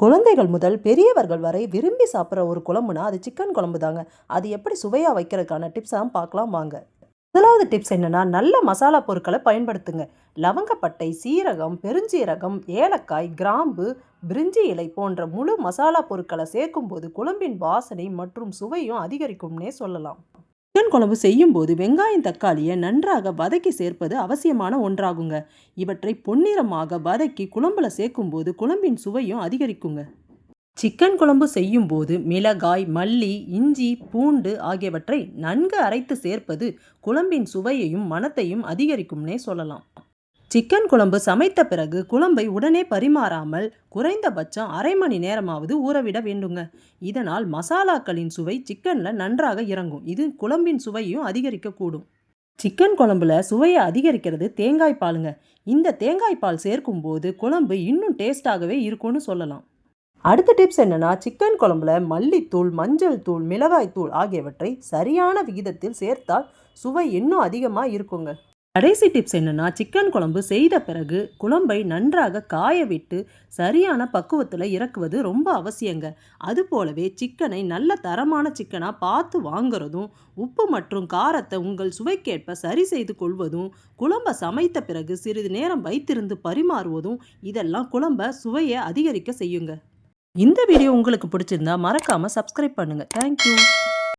குழந்தைகள் முதல் பெரியவர்கள் வரை விரும்பி சாப்பிட்ற ஒரு குழம்புனா அது சிக்கன் குழம்பு தாங்க. அது எப்படி சுவையாக வைக்கிறதுக்கான டிப்ஸ் தான் பார்க்கலாம் வாங்க. முதலாவது டிப்ஸ் என்னென்னா நல்ல மசாலா பொருட்களை பயன்படுத்துங்க. லவங்கப்பட்டை சீரகம் பெருஞ்சீரகம் ஏலக்காய் கிராம்பு பிரிஞ்சி இலை போன்ற முழு மசாலா பொருட்களை சேர்க்கும்போது குழம்பின் வாசனை மற்றும் சுவையும் அதிகரிக்கும்னே சொல்லலாம். சிக்கன் குழம்பு செய்யும்போது வெங்காயம் தக்காளியை நன்றாக வதக்கி சேர்ப்பது அவசியமான ஒன்றாகுங்க. இவற்றை பொன்னிறமாக வதக்கி குழம்புல சேர்க்கும்போது குழம்பின் சுவையும் அதிகரிக்குங்க. சிக்கன் குழம்பு செய்யும்போது மிளகாய் மல்லி இஞ்சி பூண்டு ஆகியவற்றை நன்கு அரைத்து சேர்ப்பது குழம்பின் சுவையையும் மணத்தையும் அதிகரிக்கும்னே சொல்லலாம். சிக்கன் குழம்பு சமைத்த பிறகு குழம்பை உடனே பரிமாறாமல் குறைந்தபட்சம் அரை மணி நேரமாவது ஊறவிட வேண்டுங்க. இதனால் மசாலாக்களின் சுவை சிக்கனில் நன்றாக இறங்கும். இது குழம்பின் சுவையும் அதிகரிக்கக்கூடும். சிக்கன் குழம்புல சுவையை அதிகரிக்கிறது தேங்காய் பாலுங்க. இந்த தேங்காய் பால் சேர்க்கும்போது குழம்பு இன்னும் டேஸ்டாகவே இருக்கும்னு சொல்லலாம். அடுத்த டிப்ஸ் என்னென்னா சிக்கன் குழம்புல மல்லித்தூள் மஞ்சள் தூள் மிளகாய் தூள் ஆகியவற்றை சரியான விகிதத்தில் சேர்த்தால் சுவை இன்னும் அதிகமாக இருக்குங்க. கடைசி டிப்ஸ் என்னென்னா சிக்கன் குழம்பு செய்த பிறகு குழம்பை நன்றாக காய விட்டு சரியான பக்குவத்தில் இறக்குவது ரொம்ப அவசியங்க. அது போலவே சிக்கனை நல்ல தரமான சிக்கனாக பார்த்து வாங்குறதும் உப்பு மற்றும் காரத்தை உங்கள் சுவைக்கேற்ப சரி செய்து கொள்வதும் குழம்பை சமைத்த பிறகு சிறிது நேரம் வைத்திருந்து பரிமாறுவதும் இதெல்லாம் குழம்பை சுவையை அதிகரிக்க செய்யுங்க. இந்த வீடியோ உங்களுக்கு பிடிச்சிருந்தா மறக்காமல் சப்ஸ்கிரைப் பண்ணுங்கள் தேங்க்யூ